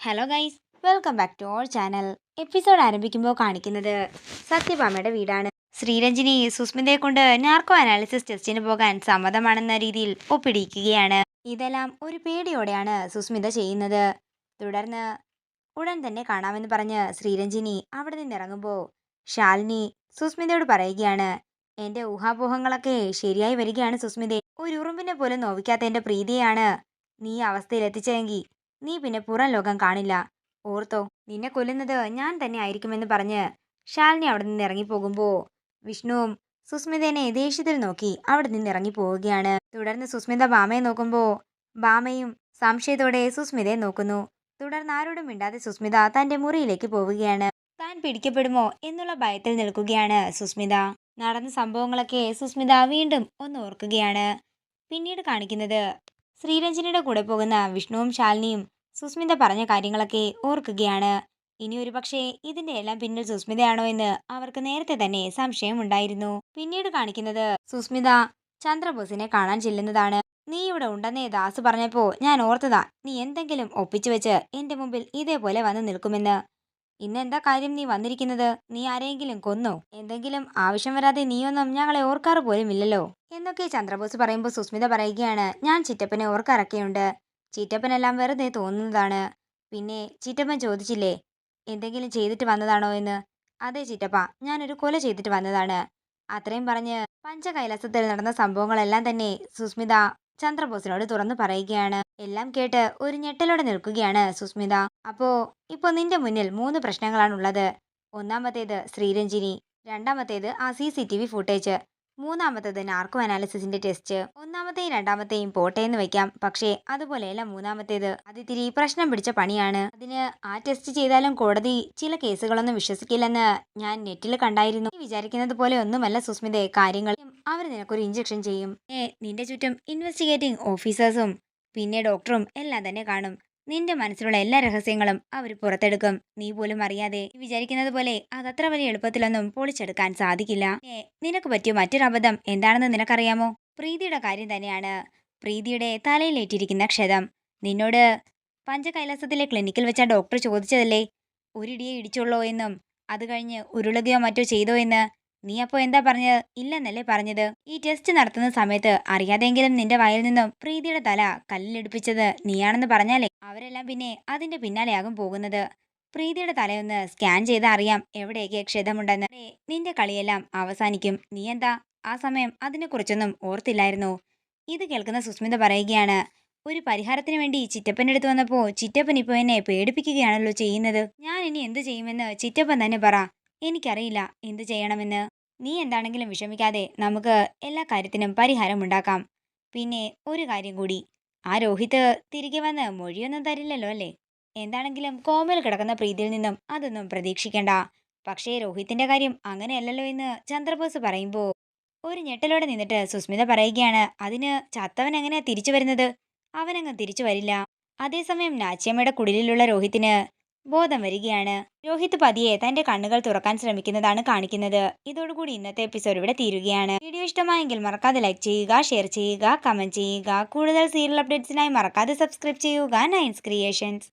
Hello guys welcome back to our channel episode ആരംഭിക്കുമ്പോൾ കാണിക്കുന്നത് സത്യഭാമയുടെ വീടാണ്. ശ്രീരഞ്ജിനി സുസ്മിതയെ കൊണ്ട് നാർക്കോ അനാലിസിസ് ടെസ്റ്റിന് പോകാൻ സമ്മതമാണെന്ന രീതിയിൽ ഒപ്പിടിക്കുകയാണ്. ഇതെല്ലാം ഒരു പേടിയോടെയാണ് സുസ്മിത ചെയ്യുന്നത്. തുടർന്ന് ഉടൻ തന്നെ കാണാമെന്ന് പറഞ്ഞ് ശ്രീരഞ്ജിനി അവിടെ നിന്ന് ഇറങ്ങുമ്പോൾ ശാലിനി സുസ്മിതയോട് പറയുകയാണ് എന്റെ ഊഹാപോഹങ്ങളൊക്കെ ശരിയായി വരികയാണ് സുസ്മിത. ഒരു ഉറുമ്പിനെ പോലും നോവിക്കാത്ത എന്റെ പ്രീതിയാണ് നീ എത്തിച്ചതെങ്കിൽ നീ പിന്നെ പുറം ലോകം കാണില്ല. ഓർത്തോ നിന്നെ കൊല്ലുന്നത് ഞാൻ തന്നെ ആയിരിക്കുമെന്ന് പറഞ്ഞ് ശാലിനി അവിടെ നിന്ന് ഇറങ്ങിപ്പോകുമ്പോൾ വിഷ്ണുവും സുസ്മിതനെ ദേഷ്യത്തിൽ നോക്കി അവിടെ നിന്ന് ഇറങ്ങി പോവുകയാണ് തുടർന്ന് സുസ്മിത ബാമയെ നോക്കുമ്പോൾ ബാമയും സംശയത്തോടെ സുസ്മിതയെ നോക്കുന്നു. തുടർന്ന് ആരോടും മിണ്ടാതെ സുസ്മിത തന്റെ മുറിയിലേക്ക് പോവുകയാണ്. താൻ പിടിക്കപ്പെടുമോ എന്നുള്ള ഭയത്തിൽ നിൽക്കുകയാണ് സുസ്മിത. നടന്ന സംഭവങ്ങളൊക്കെ സുസ്മിത വീണ്ടും ഒന്ന് ഓർക്കുകയാണ്. പിന്നീട് കാണിക്കുന്നത് ശ്രീരഞ്ജനിയുടെ കൂടെ പോകുന്ന വിഷ്ണുവും ശാലിനിയും സുസ്മിത പറഞ്ഞ കാര്യങ്ങളൊക്കെ ഓർക്കുകയാണ്. ഇനി ഒരു പക്ഷേ ഇതിന്റെ എല്ലാം പിന്നിൽ സുസ്മിതയാണോ എന്ന് അവർക്ക് നേരത്തെ തന്നെ സംശയമുണ്ടായിരുന്നു. പിന്നീട് കാണിക്കുന്നത് സുസ്മിത ചന്ദ്രബോസിനെ കാണാൻ ചെല്ലുന്നതാണ്. നീ ഇവിടെ ഉണ്ടെന്നേ ദാസ് പറഞ്ഞപ്പോ ഞാൻ ഓർത്തതാ. നീ എന്തെങ്കിലും ഒപ്പിച്ചു വെച്ച് എന്റെ മുമ്പിൽ ഇതേപോലെ വന്ന് നിൽക്കുമെന്ന്. ഇന്നെന്താ കാര്യം നീ വന്നിരിക്കുന്നത്? നീ ആരെങ്കിലും കൊന്നോ? എന്തെങ്കിലും ആവശ്യം വരാതെ നീയൊന്നും ഞങ്ങളെ ഓർക്കാറ് പോലും ഇല്ലല്ലോ എന്നൊക്കെ ചന്ദ്രബോസ് പറയുമ്പോൾ സുസ്മിത പറയുകയാണ് ഞാൻ ചിറ്റപ്പനെ ഓർക്കാറൊക്കെയുണ്ട്. ചിറ്റപ്പനെല്ലാം വെറുതെ തോന്നുന്നതാണ്. പിന്നെ ചീറ്റപ്പൻ ചോദിച്ചില്ലേ എന്തെങ്കിലും ചെയ്തിട്ട് വന്നതാണോ എന്ന്? അതെ ചീറ്റപ്പ ഞാനൊരു കൊല ചെയ്തിട്ട് വന്നതാണ്. അത്രയും പറഞ്ഞ് പഞ്ചകൈലാസത്തിൽ നടന്ന സംഭവങ്ങളെല്ലാം തന്നെ സുസ്മിത ചന്ദ്രബോസിനോട് തുറന്നു പറയുകയാണ്. എല്ലാം കേട്ട് ഒരു ഞെട്ടലോടെ നിൽക്കുകയാണ് സുസ്മിത. അപ്പോ ഇപ്പൊ നിന്റെ മുന്നിൽ മൂന്ന് പ്രശ്നങ്ങളാണുള്ളത്. ഒന്നാമത്തേത് ശ്രീരഞ്ജിനി രണ്ടാമത്തേത് ആ C C T V footage. മൂന്നാമത്തേത് നാർക്കോ അനാലിസിസിന്റെ ടെസ്റ്റ് ഒന്നാമത്തെയും രണ്ടാമത്തെയും പോട്ടേന്ന് വെക്കാം. പക്ഷേ അതുപോലെയല്ല മൂന്നാമത്തേത്. അതിത്തിരി പ്രശ്നം പിടിച്ച പണിയാണ്. അതിന് ആ ടെസ്റ്റ് ചെയ്താലും കോടതി ചില കേസുകളൊന്നും വിശ്വസിക്കില്ലെന്ന് ഞാൻ നെറ്റിൽ കണ്ടായിരുന്നു. വിചാരിക്കുന്നത് പോലെ ഒന്നുമല്ല സുസ്മിതയെ കാര്യങ്ങൾ അവർ നിനക്കൊരു ഇഞ്ചക്ഷൻ ചെയ്യും. നിന്റെ ചുറ്റും ഇൻവെസ്റ്റിഗേറ്റിംഗ് ഓഫീസേഴ്സും പിന്നെ ഡോക്ടറും എല്ലാം തന്നെ കാണും. നിന്റെ മനസ്സിലുള്ള എല്ലാ രഹസ്യങ്ങളും അവർ പുറത്തെടുക്കും. നീ പോലും അറിയാതെ വിചാരിക്കുന്നത് പോലെ അതത്ര വലിയ എളുപ്പത്തിലൊന്നും പൊളിച്ചെടുക്കാൻ സാധിക്കില്ല. നിനക്ക് പറ്റിയ മറ്റൊരു അബദ്ധം എന്താണെന്ന് നിനക്കറിയാമോ? പ്രീതിയുടെ കാര്യം തന്നെയാണ്. പ്രീതിയുടെ തലയിലേറ്റിരിക്കുന്ന ക്ഷതം. നിന്നോട് പഞ്ചകൈലാസത്തിലെ ക്ലിനിക്കിൽ വെച്ച ഡോക്ടർ ചോദിച്ചതല്ലേ? ഒരിടിയെ ഇടിച്ചുള്ളോ എന്നും അത് കഴിഞ്ഞ് ഉരുളുകയോ മറ്റോ ചെയ്തോ എന്ന് നീ അപ്പോൾ എന്താ പറഞ്ഞത്? ഇല്ലെന്നല്ലേ പറഞ്ഞത്? ഈ ടെസ്റ്റ് നടത്തുന്ന സമയത്ത് അറിയാതെങ്കിലും നിന്റെ വയലിൽ നിന്നും പ്രീതിയുടെ തല കല്ലിലെടുപ്പിച്ചത് നീയാണെന്ന് പറഞ്ഞാലേ അവരെല്ലാം പിന്നെ അതിന്റെ പിന്നാലെയാകും പോകുന്നത്. പ്രീതിയുടെ തലയൊന്ന് സ്കാൻ ചെയ്ത് അറിയാം എവിടെയൊക്കെ ക്ഷതമുണ്ടെന്ന്. നിന്റെ കളിയെല്ലാം അവസാനിക്കും. നീ എന്താ? ആ സമയം അതിനെക്കുറിച്ചൊന്നും ഓർത്തില്ലായിരുന്നു? ഇത് കേൾക്കുന്ന സുസ്മിത പറയുകയാണ് ഒരു പരിഹാരത്തിന് വേണ്ടി ചിറ്റപ്പന്റെ അടുത്ത് വന്നപ്പോൾ ചിറ്റപ്പൻ ഇപ്പോൾ എന്നെ പേടിപ്പിക്കുകയാണല്ലോ ചെയ്യുന്നത്. ഞാൻ ഇനി എന്ത് ചെയ്യുമെന്ന് ചിറ്റപ്പൻ തന്നെ പറ. എനിക്കറിയില്ല. എന്തു ചെയ്യണമെന്ന്? നീ എന്താണെങ്കിലും വിഷമിക്കാതെ നമുക്ക് എല്ലാ കാര്യത്തിനും പരിഹാരമുണ്ടാക്കാം പിന്നെ ഒരു കാര്യം കൂടി. ആ രോഹിത് തിരികെ വന്ന് മൊഴിയൊന്നും തരില്ലല്ലോ അല്ലേ? എന്താണെങ്കിലും കോമൽ കിടക്കുന്ന പ്രീതിയിൽ നിന്നും അതൊന്നും പ്രതീക്ഷിക്കേണ്ട. പക്ഷേ രോഹിത്തിന്റെ കാര്യം അങ്ങനെയല്ലല്ലോ എന്ന് ചന്ദ്രബോസ് പറയുമ്പോൾ ഒരു ഞെട്ടലോടെ നിന്നിട്ട് സുസ്മിത പറയുകയാണ് അതിന് ചത്തവൻ എങ്ങനെയാ തിരിച്ചു വരുന്നത്? അവനങ്ങ് തിരിച്ചു വരില്ല. അതേസമയം നാച്ചിയമ്മയുടെ കുടിലുള്ള രോഹിത്തിന് ബോധം വരികയാണ്. രോഹിത് പതിയെ തന്റെ കണ്ണുകൾ തുറക്കാൻ ശ്രമിക്കുന്നതാണ് കാണിക്കുന്നത്. ഇതോടുകൂടി ഇന്നത്തെ എപ്പിസോഡ് ഇവിടെ തീരുകയാണ്. വീഡിയോ ഇഷ്ടമായെങ്കിൽ മറക്കാതെ ലൈക്ക് ചെയ്യുക ഷെയർ ചെയ്യുക കമന്റ് ചെയ്യുക. കൂടുതൽ സീരിയൽ അപ്ഡേറ്റ്സിനായി മറക്കാതെ സബ്സ്ക്രൈബ് ചെയ്യുക. നയൻസ് ക്രിയേഷൻസ്